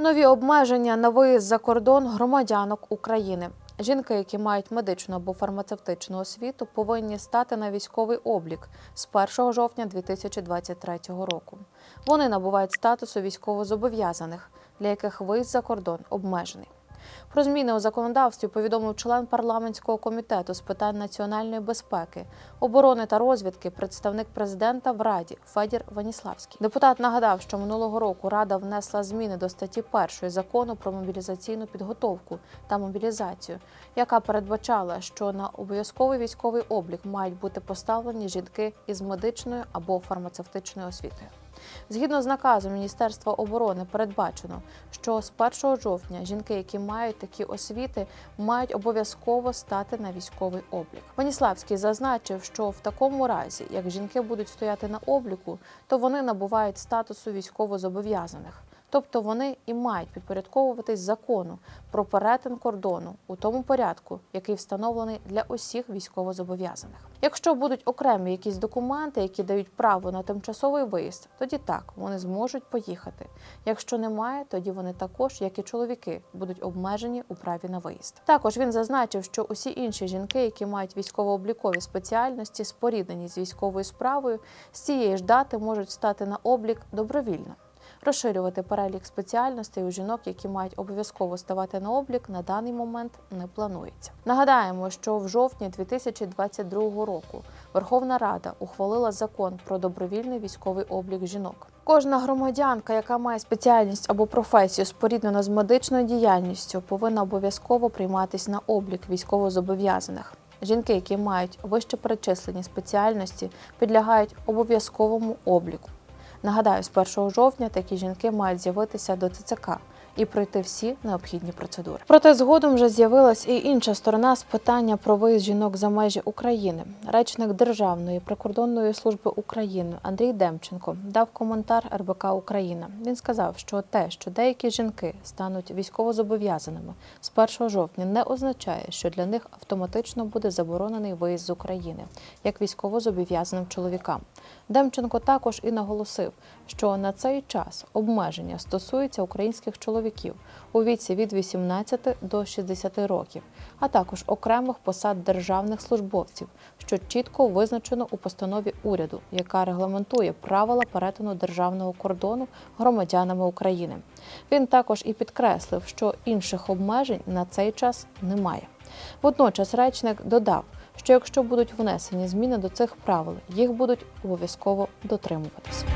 Нові обмеження на виїзд за кордон громадянок України. Жінки, які мають медичну або фармацевтичну освіту, повинні стати на військовий облік з 1 жовтня 2023 року. Вони набувають статусу військовозобов'язаних, для яких виїзд за кордон обмежений. Про зміни у законодавстві повідомив член парламентського комітету з питань національної безпеки, оборони та розвідки, представник президента в Раді Федір Ваніславський. Депутат нагадав, що минулого року Рада внесла зміни до статті 1 закону про мобілізаційну підготовку та мобілізацію, яка передбачала, що на обов'язковий військовий облік мають бути поставлені жінки із медичною або фармацевтичною освітою. Згідно з наказом Міністерства оборони передбачено, що з 1 жовтня жінки, які мають такі освіти, мають обов'язково стати на військовий облік. Ваніславський зазначив, що в такому разі, як жінки будуть стояти на обліку, то вони набувають статусу військовозобов'язаних. Тобто вони і мають підпорядковуватись закону про перетин кордону у тому порядку, який встановлений для усіх військовозобов'язаних. Якщо будуть окремі якісь документи, які дають право на тимчасовий виїзд, тоді так вони зможуть поїхати. Якщо немає, тоді вони також, як і чоловіки, будуть обмежені у праві на виїзд. Також він зазначив, що усі інші жінки, які мають військово-облікові спеціальності, споріднені з військовою справою, з цієї ж дати можуть стати на облік добровільно. Розширювати перелік спеціальностей у жінок, які мають обов'язково ставати на облік, на даний момент не планується. Нагадаємо, що в жовтні 2022 року Верховна Рада ухвалила закон про добровільний військовий облік жінок. Кожна громадянка, яка має спеціальність або професію споріднену з медичною діяльністю, повинна обов'язково прийматись на облік військовозобов'язаних. Жінки, які мають вище перечислені спеціальності, підлягають обов'язковому обліку. Нагадаю, з 1 жовтня такі жінки мають з'явитися до ТЦК і пройти всі необхідні процедури. Проте згодом вже з'явилась і інша сторона з питання про виїзд жінок за межі України. Речник Державної прикордонної служби України Андрій Демченко дав коментар РБК Україна. Він сказав, що те, що деякі жінки стануть військовозобов'язаними з 1 жовтня, не означає, що для них автоматично буде заборонений виїзд з України як військовозобов'язаним чоловікам. Демченко також і наголосив, що на цей час обмеження стосуються українських чоловіків у віці від 18 до 60 років, а також окремих посад державних службовців, що чітко визначено у постанові уряду, яка регламентує правила перетину державного кордону громадянами України. Він також і підкреслив, що інших обмежень на цей час немає. Водночас речник додав, що якщо будуть внесені зміни до цих правил, їх будуть обов'язково дотримуватися.